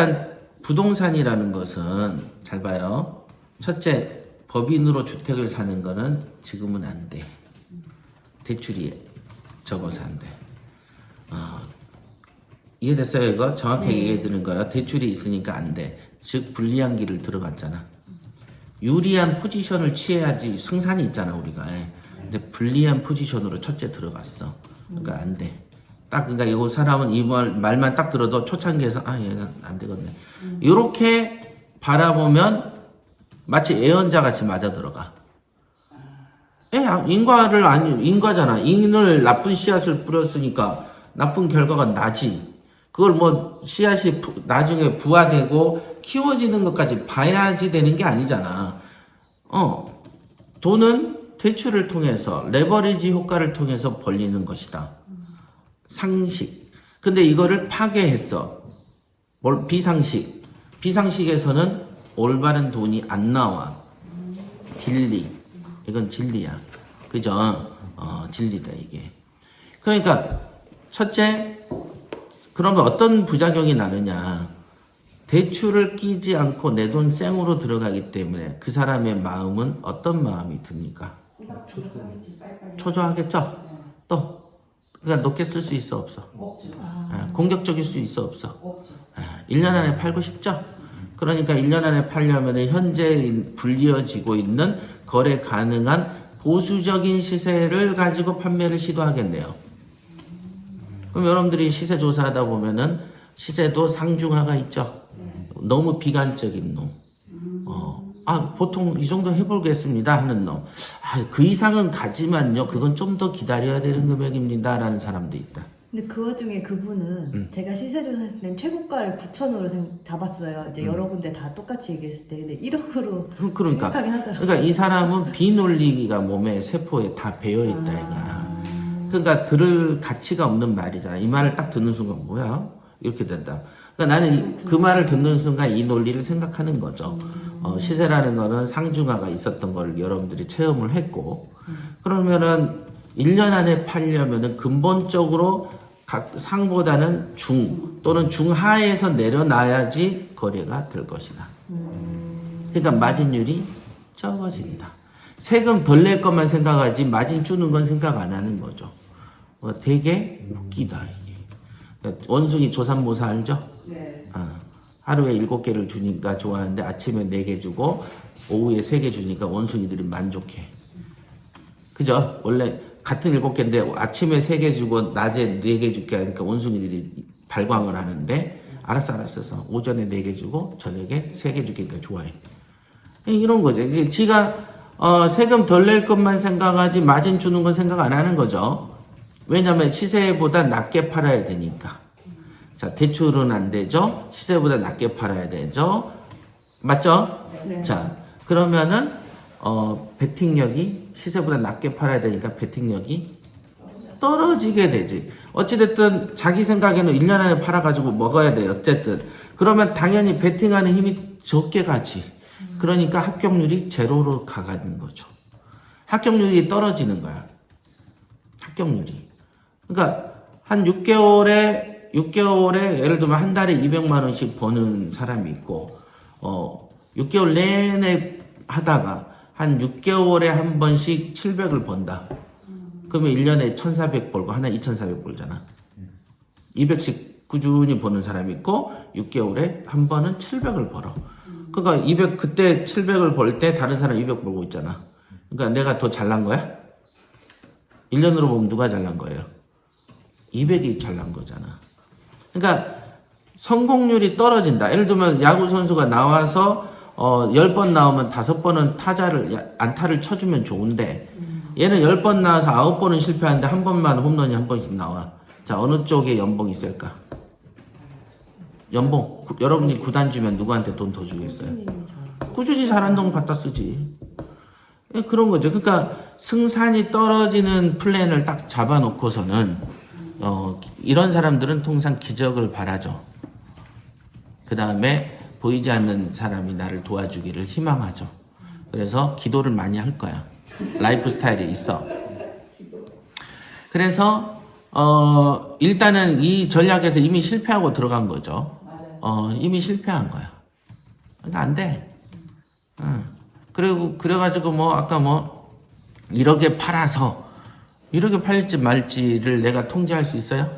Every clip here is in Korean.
일단 부동산이라는 것은 잘 봐요. 첫째 법인으로 주택을 사는 거는 지금은 안 돼. 대출이 적어서 안 돼. 어, 이해됐어요 이거? 정확하게 이해해 드는 거예요. 대출이 있으니까 안 돼. 즉 불리한 길을 들어갔잖아. 유리한 포지션을 취해야지 승산이 있잖아 우리가. 예. 근데 불리한 포지션으로 첫째 들어갔어. 그러니까 안 돼. 딱 그러니까 이 사람은 이 말, 말만 딱 들어도 초창기에서 아 얘는 안 되겠네. 이렇게 바라보면 마치 애언자 같이 맞아 들어가. 예, 아, 인과를 아니 인과잖아. 인을 나쁜 씨앗을 뿌렸으니까 나쁜 결과가 나지. 그걸 뭐 씨앗이 부- 나중에 부화되고 키워지는 것까지 봐야지 되는 게 아니잖아. 어, 돈은 대출을 통해서 레버리지 효과를 통해서 벌리는 것이다. 상식. 근데 이거를 파괴했어. 뭘 비상식. 비상식에서는 올바른 돈이 안 나와. 진리. 이건 진리야. 그죠? 어, 진리다, 이게. 그러니까, 첫째, 그러면 어떤 부작용이 나느냐. 대출을 끼지 않고 내돈 생으로 들어가기 때문에 그 사람의 마음은 어떤 마음이 듭니까? 초조하겠죠? 또, 그러니까 높게 쓸 수 있어, 없어? 아, 공격적일 수 있어, 없어? 아, 1년 안에 팔고 싶죠? 그러니까 1년 안에 팔려면 현재 불리어지고 있는 거래 가능한 보수적인 시세를 가지고 판매를 시도하겠네요. 그럼 여러분들이 시세 조사하다 보면은 시세도 상중하가 있죠. 너무 비관적인 놈. 어, 아, 보통 이 정도 해보겠습니다 하는 놈. 아, 그 이상은 가지만요. 그건 좀 더 기다려야 되는 금액입니다. 라는 사람도 있다. 근데 그 와중에 그분은 음. 제가 시세 조사했을 땐 최고가를 9천으로 잡았어요. 음. 이제 여러 군데 다 똑같이 얘기했을 때 근데 1억으로 그러니까. 생각하긴 하더라고요. 그러니까 이 사람은 비논리가 몸에 세포에 다 배어 있다 이가. 그러니까 들을 가치가 없는 말이잖아. 이 말을 딱 듣는 순간 뭐야? 이렇게 된다. 그러니까 나는 이- 그 말을 듣는 순간 이 논리를 생각하는 거죠. 어, 시세라는 거는 상중하가 있었던 걸 여러분들이 체험을 했고 그러면은 1년 안에 팔려면은 근본적으로 각 상보다는 중 또는 중하에서 내려놔야지 거래가 될 것이다. 그러니까 마진율이 적어진다. 세금 덜 낼 것만 생각하지 마진 주는 건 생각 안 하는 거죠. 어, 되게 웃기다 이게. 그러니까 원숭이 조산모사 알죠? 네. 아, 하루에 일곱 개를 주니까 좋아하는데 아침에 네 개 주고 오후에 세 개 주니까 원숭이들이 만족해. 그죠? 원래 같은 일곱 개인데 아침에 세 개 주고 낮에 네 개 줄게 하니까 원숭이들이 발광을 하는데 알았어 알았어 오전에 네 개 주고 저녁에 세 개 주니까 좋아해. 이런 거죠. 지가 어, 세금 덜 낼 것만 생각하지 마진 주는 건 생각 안 하는 거죠. 왜냐면 시세보다 낮게 팔아야 되니까. 자, 대출은 안 되죠. 시세보다 낮게 팔아야 되죠. 맞죠? 네. 자, 그러면은 어, 베팅력이 시세보다 낮게 팔아야 되니까 베팅력이 떨어지게 되지. 어찌됐든 자기 생각에는 1년 안에 팔아가지고 먹어야 돼. 어쨌든. 그러면 당연히 베팅하는 힘이 적게 가지. 그러니까 합격률이 제로로 가가는 거죠. 합격률이 떨어지는 거야. 합격률이. 그러니까 한 6개월에 6개월에 예를 들면 한 달에 200만 원씩 버는 사람이 있고 어 6개월 내내 하다가 한 6개월에 한 번씩 700을 번다. 그러면 1년에 1,400 벌고 하나 2,400 벌잖아. 200씩 꾸준히 버는 사람이 있고 6개월에 한 번은 700을 벌어. 그러니까 200 그때 700을 벌 때 다른 사람 200 벌고 있잖아. 그러니까 내가 더 잘난 거야? 1년으로 보면 누가 잘난 거예요? 200이 잘난 거잖아. 그러니까 성공률이 떨어진다. 예를 들면 야구 선수가 나와서 어 10번 나오면 5번은 타자를 야- 안타를 쳐주면 좋은데 얘는 10번 나와서 9번은 실패하는데 한 번만 홈런이 한 번씩 나와. 자, 어느 쪽에 연봉이 있을까? 연봉. 구- 여러분이 구단 주면 누구한테 돈 더 주겠어요? 꾸준히 잘한 돈 갖다 쓰지. 예, 그런 거죠. 그러니까 승산이 떨어지는 플랜을 딱 잡아놓고서는 어, 이런 사람들은 통상 기적을 바라죠. 그 다음에 보이지 않는 사람이 나를 도와주기를 희망하죠. 그래서 기도를 많이 할 거야. 라이프 스타일이 있어. 그래서 어, 일단은 이 전략에서 이미 실패하고 들어간 거죠. 어, 이미 실패한 거야. 그러니까 안 돼. 응. 그리고 그래가지고 뭐 아까 뭐 1억에 팔아서 1억에 팔릴지 말지를 내가 통제할 수 있어요?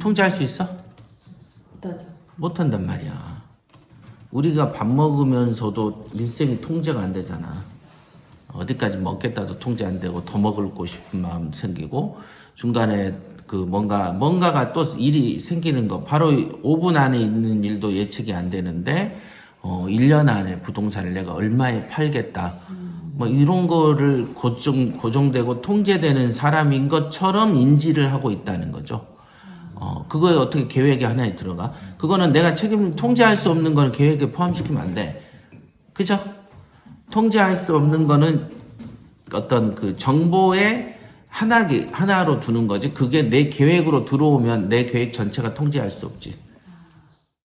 통제할 수 있어? 못하죠. 못한단 말이야. 우리가 밥 먹으면서도 일생이 통제가 안 되잖아. 어디까지 먹겠다도 통제 안 되고 더 먹고 싶은 마음 생기고 중간에 그 뭔가 뭔가가 또 일이 생기는 거 바로 5분 안에 있는 일도 예측이 안 되는데 어 1년 안에 부동산을 내가 얼마에 팔겠다. 뭐 이런 거를 고정 고정되고 통제되는 사람인 것처럼 인지를 하고 있다는 거죠. 어, 그거에 어떻게 계획에 하나에 들어가? 그거는 내가 책임, 통제할 수 없는 거는 계획에 포함시키면 안 돼. 그죠? 통제할 수 없는 거는 어떤 그 정보의 하나, 하나로 두는 거지. 그게 내 계획으로 들어오면 내 계획 전체가 통제할 수 없지.